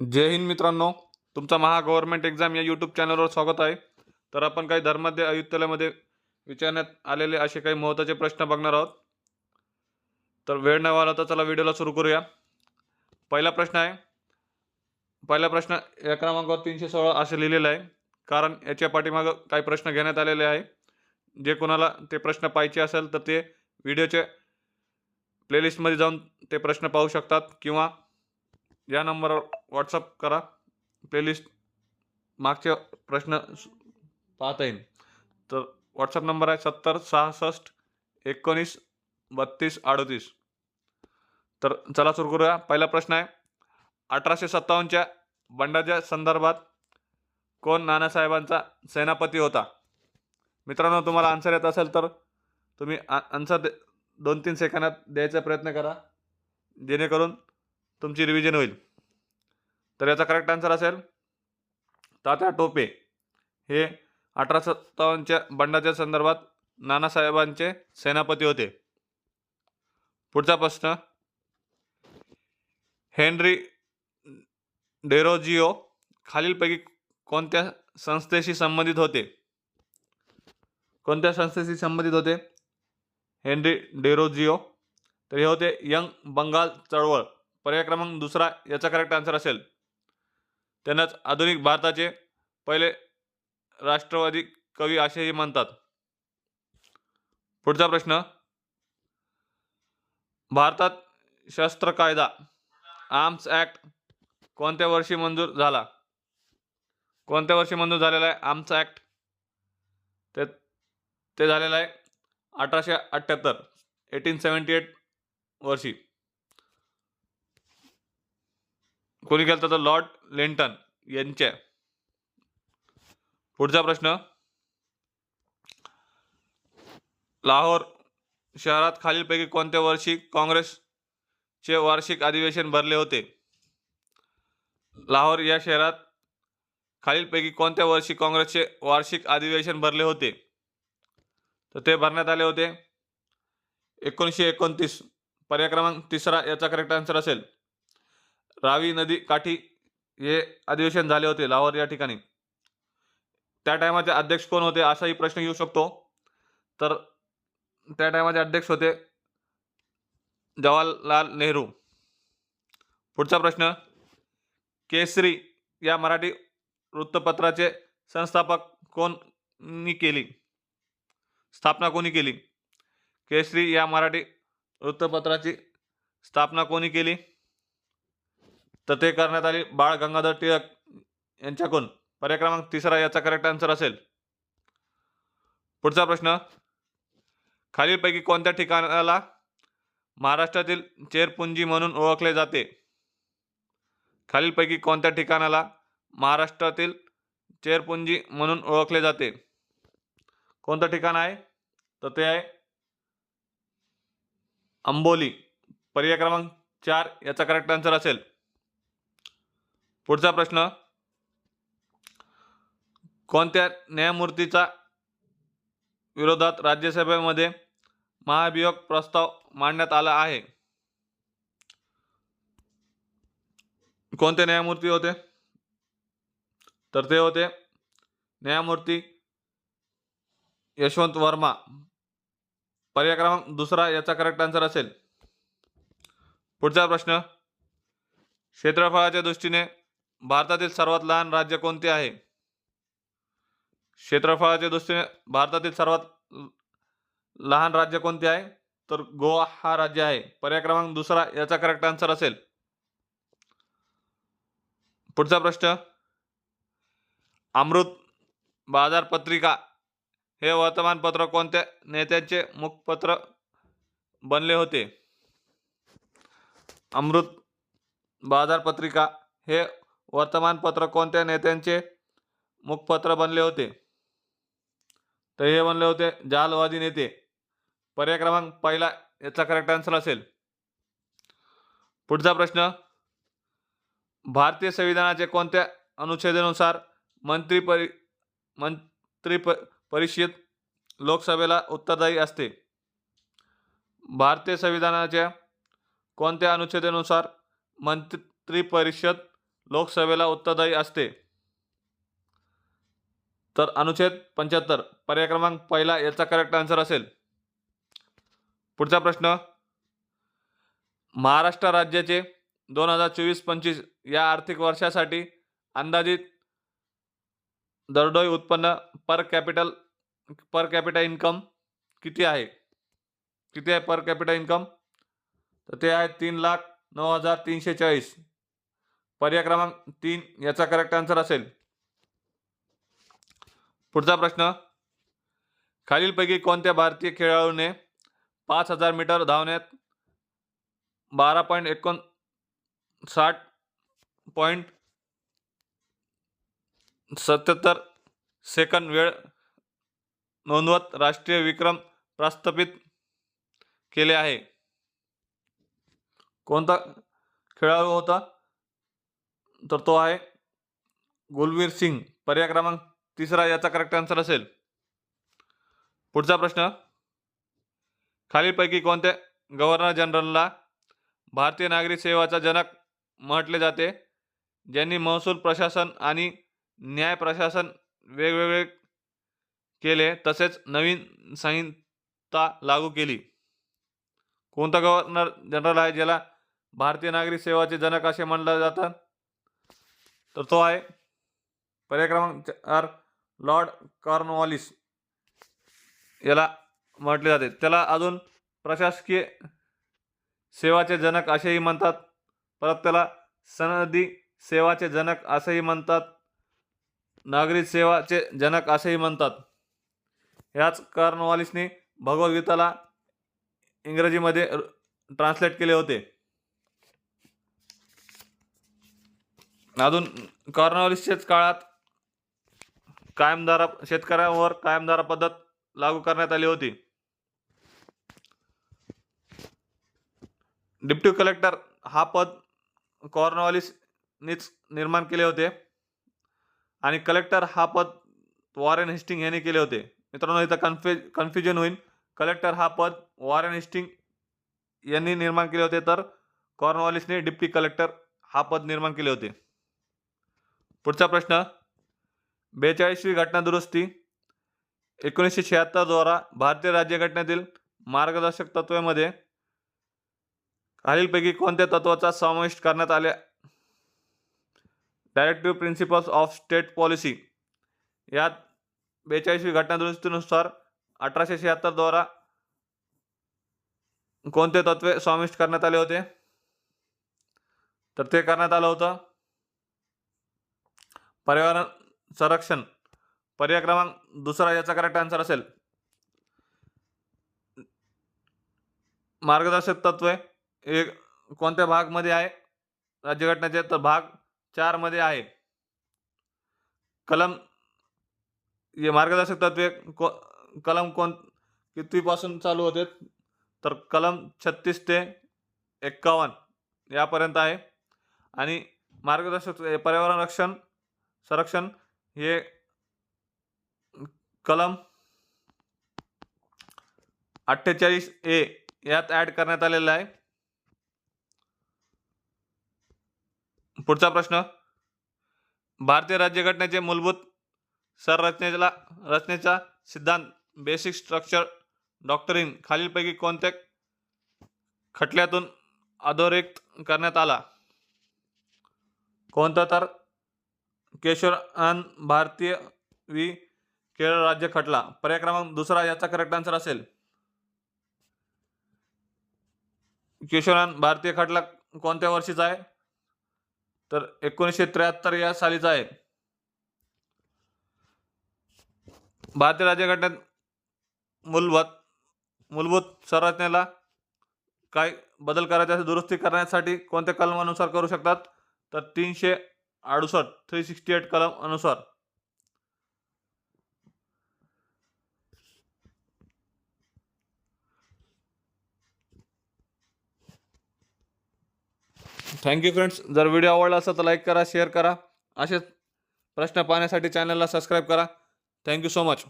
जय हिंद मित्रांनो तुमचा Maha government exam या यूट्यूब चॅनलवर स्वागत आहे. तर आपण काही धर्माध्य आयुक्तालयामध्ये विचारण्यात आलेले असे काही महत्त्वाचे प्रश्न बघणार आहोत. तर वेळ न व्हायला तर चला व्हिडिओला सुरू करूया. पहिला प्रश्न आहे पहिला प्रश्न या क्रमांकावर तीनशे सोळा असे लिहिलेलं आहे. कारण याच्या पाठीमागं काही प्रश्न घेण्यात आलेले आहे. जे कोणाला ते प्रश्न पाहिजे असेल तर ते व्हिडिओच्या प्लेलिस्टमध्ये जाऊन ते प्रश्न पाहू शकतात किंवा या नंबरवर व्हॉट्सअप करा. प्लेलिस्ट मागचे प्रश्न पाहता येईल. तर व्हॉट्सअप नंबर आहे सत्तर सहासष्ट एकोणीस बत्तीस अडतीस. तर चला सुरू करूया. पहिला प्रश्न आहे अठराशे सत्तावन्नच्या बंडाच्या संदर्भात कोण नानासाहेबांचा सेनापती होता? मित्रांनो तुम्हाला आन्सर येत असेल तर तुम्ही आन्सर दे दोन तीन सेकंदात द्यायचा प्रयत्न करा. जेणेकरून तुमची रिव्हिजन होईल. तर याचा करेक्ट आन्सर असेल तात्या टोपे. हे अठरा सत्तावन्नच्या बंडाच्या संदर्भात नानासाहेबांचे सेनापती होते. पुढचा प्रश्न. हेनरी डेरोजिओ खालीलपैकी कोणत्या संस्थेशी संबंधित होते? कोणत्या संस्थेशी संबंधित होते? हेनरी डेरोजिओ तर हे होते यंग बंगाल चळवळ. पर्याय क्रमांक दुसरा याचा करेक्ट आन्सर असेल. त्यांनाच आधुनिक भारताचे पहिले राष्ट्रवादी कवी असेही म्हणतात. पुढचा प्रश्न. भारतात शस्त्र कायदा आर्म्स ॲक्ट कोणत्या वर्षी मंजूर झाला? कोणत्या वर्षी मंजूर झालेला आहे? आर्म्स ॲक्ट ते ते झालेलं आहे अठराशे अठ्ठ्याहत्तर एटीन सेवन्टी एट वर्षी. कोणी केलं तर लॉर्ड लेंटन यांच्या पुढचा प्रश्न. लाहोर शहरात खालीलपैकी कोणत्या वर्षी काँग्रेसचे वार्षिक अधिवेशन भरले होते? लाहोर या शहरात खालीलपैकी कोणत्या वर्षी काँग्रेसचे वार्षिक अधिवेशन भरले होते? तर ते भरण्यात आले होते एकोणीसशे एकोणतीस. पर्याय क्रमांक तिसरा याचा करेक्ट आन्सर असेल. रावी नदी काठी हे अधिवेशन झाले होते लाहोर या ठिकाणी. त्या टायमाचे अध्यक्ष कोण होते असाही प्रश्न येऊ शकतो. तर त्या टायमाचे अध्यक्ष होते जवाहरलाल नेहरू. पुढचा प्रश्न केसरी या मराठी वृत्तपत्राचे संस्थापक कोणी केली? स्थापना कोणी केली? केसरी या मराठी वृत्तपत्राची स्थापना कोणी केली? तर ते करण्यात आली बाळ गंगाधर टिळक यांच्याकडून. पर्याय क्रमांक तिसरा याचा करेक्ट आन्सर असेल. पुढचा प्रश्न. खालीलपैकी कोणत्या ठिकाणाला महाराष्ट्रातील चेरपुंजी म्हणून ओळखले जाते? खालीलपैकी कोणत्या ठिकाणाला महाराष्ट्रातील चेरपुंजी म्हणून ओळखले जाते? कोणतं ठिकाण आहे? तर ते आहे अंबोली. पर्याय क्रमांक चार याचा करेक्ट आन्सर असेल. पुढचा प्रश्न. कोणत्या न्यायमूर्तीचा विरोधात राज्यसभेमध्ये महाभियोग प्रस्ताव मांडण्यात आला आहे? कोणते न्यायमूर्ती होते? तर ते होते न्यायमूर्ती यशवंत वर्मा. पर्याय क्रमांक दुसरा याचा करेक्ट आन्सर असेल. पुढचा प्रश्न. क्षेत्रफळाच्या दृष्टीने भारतातील सर्वात लहान राज्य कोणते आहे? क्षेत्रफळाच्या दृष्टीने भारतातील सर्वात लहान राज्य कोणते आहे? तर गोवा हा राज्य आहे. पर्याय क्रमांक दुसरा याचा करेक्ट आन्सर असेल. पुढचा प्रश्न. अमृत बाजार पत्रिका हे वर्तमानपत्र कोणत्या नेत्यांचे मुखपत्र बनले होते? अमृत बाजार पत्रिका हे वर्तमानपत्र कोणत्या नेत्यांचे मुखपत्र बनले होते? तर हे बनले होते जालवादी नेते. पर्याय क्रमांक पहिला याचा करेक्ट आन्सर असेल. पुढचा प्रश्न. भारतीय संविधानाचे कोणत्या अनुच्छेदानुसार मंत्री परि मंत्री प परिषद लोकसभेला उत्तरदायी असते? भारतीय संविधानाच्या कोणत्या अनुच्छेदानुसार मंत्री परिषद लोकसभेला उत्तरदायी असते. तर अनुच्छेद पंच्याहत्तर पर्याय क्रमांक पहिला याचा करेक्ट आन्सर असेल. पुढचा प्रश्न महाराष्ट्र राज्याचे दोन हजार चोवीस पंचवीस या आर्थिक वर्षासाठी अंदाजित दरडोई उत्पन्न per capital per capita income किती आहे? किती आहे पर कॅपिटा इन्कम तर ते आहे तीन लाख नऊ हजार तीनशे चाळीस. पर्याय क्रमांक तीन याचा करेक्ट आन्सर असेल. पुढचा प्रश्न. खालीलपैकी कोणत्या भारतीय खेळाडूने पाच हजार मीटर धावण्यात बारा पॉईंट एकोण साठ पॉईंट सत्याहत्तर सेकंद वेळ नोंदवत राष्ट्रीय विक्रम प्रस्थापित केले आहे. कोणता खेळाडू होता? तर तो आहे गुलवीर सिंग. पर्याय क्रमांक तिसरा याचा करेक्ट आन्सर असेल. पुढचा प्रश्न. खालीलपैकी कोणत्या गव्हर्नर जनरलला भारतीय नागरिक सेवाचा जनक म्हटले जाते? ज्यांनी महसूल प्रशासन आणि न्याय प्रशासन वेगवेगळे केले तसेच नवीन संहिता लागू केली. कोणता गव्हर्नर जनरल आहे ज्याला भारतीय नागरिक सेवाचे जनक असे म्हणलं जातं? तर तो आहे पर्याय क्रमांक चार लॉर्ड कॉर्नवॉलिस. याला म्हटले जाते. त्याला अजून प्रशासकीय सेवाचे जनक असेही म्हणतात. परत त्याला सनदी सेवाचे जनक असेही म्हणतात. नागरी सेवाचे जनक असेही म्हणतात. ह्याच कॉर्नवॉलिसने भगवद्गीताला इंग्रजीमध्ये ट्रान्सलेट केले होते. अजून कॉर्नॉलिसच्याच काळात कायमदारा शेतकऱ्यांवर कायमदारा पद्धत लागू करण्यात आली होती. डिप्टी कलेक्टर हा पद कॉर्नॉलिसनीच निर्माण केले होते. आणि कलेक्टर हा पद वॉरेन हिस्टिंग यांनी केले होते. मित्रांनो इथं कन्फ्यु कन्फ्युजन होईल. कलेक्टर हा पद वॉरेन हिस्टिंग यांनी निर्माण केले होते. तर कॉर्नवॉलिसने डिप्टी कलेक्टर हा पद निर्माण केले होते. पुढचा प्रश्न. बेचाळीसवी घटना दुरुस्ती. एकोणीसशे शहात्तरद्वारा भारतीय राज्यघटनेतील मार्गदर्शक तत्वामध्ये खालीलपैकी कोणत्या तत्वाचा समाविष्ट करण्यात आले directive principles of state policy यात बेचाळीसवी घटना दुरुस्तीनुसार अठराशे शहात्तरद्वारा कोणते तत्वे समाविष्ट करण्यात आले होते? तर ते करण्यात आलं होतं पर्यावरण संरक्षण. पर्याय क्रमांक दुसरा याचा करेक्ट आन्सर असेल. मार्गदर्शक तत्वे हे कोणत्या भागमध्ये आहे? राज्यघटनेचे तर भाग चारमध्ये आहे. कलम हे मार्गदर्शक तत्वे को कलम कोण कितवीपासून चालू होते? तर कलम छत्तीस ते एक्कावन्न यापर्यंत आहे. आणि मार्गदर्शक हे पर्यावरण रक्षण संरक्षण हे कलम अठ्ठेचाळीस ए यात ॲड करण्यात आलेलं आहे. पुढचा प्रश्न भारतीय राज्यघटनेचे मूलभूत संरचनेला रचनेचा सिद्धांत बेसिक स्ट्रक्चर डॉक्टरिन खालीलपैकी कोणत्या खटल्यातून अधोरेखित करण्यात आला? कोणता तर? केशवरान भारतीय वी केरळ राज्य खटला. पर्याय क्रमांक दुसरा याचा करेक्ट आन्सर असेल. केशवरान भारतीय खटला कोणत्या वर्षीचा आहे? तर एकोणीसशे त्र्याहत्तर या सालीचा आहे. भारतीय राज्यघटनेत मूलभूत मूलभूत संरचनेला काय बदल करायचे दुरुस्ती करण्यासाठी कोणत्या कलमानुसार करू शकतात? तर तीनशे अडुसष्ट थ्री सिक्स्टी एट कलम अनुसार. थँक्यू फ्रेंड्स जर व्हिडिओ आवडला असेल तर लाईक करा शेअर करा. असेच प्रश्न पाहण्यासाठी चॅनलला सबस्क्राईब करा. Thank you so much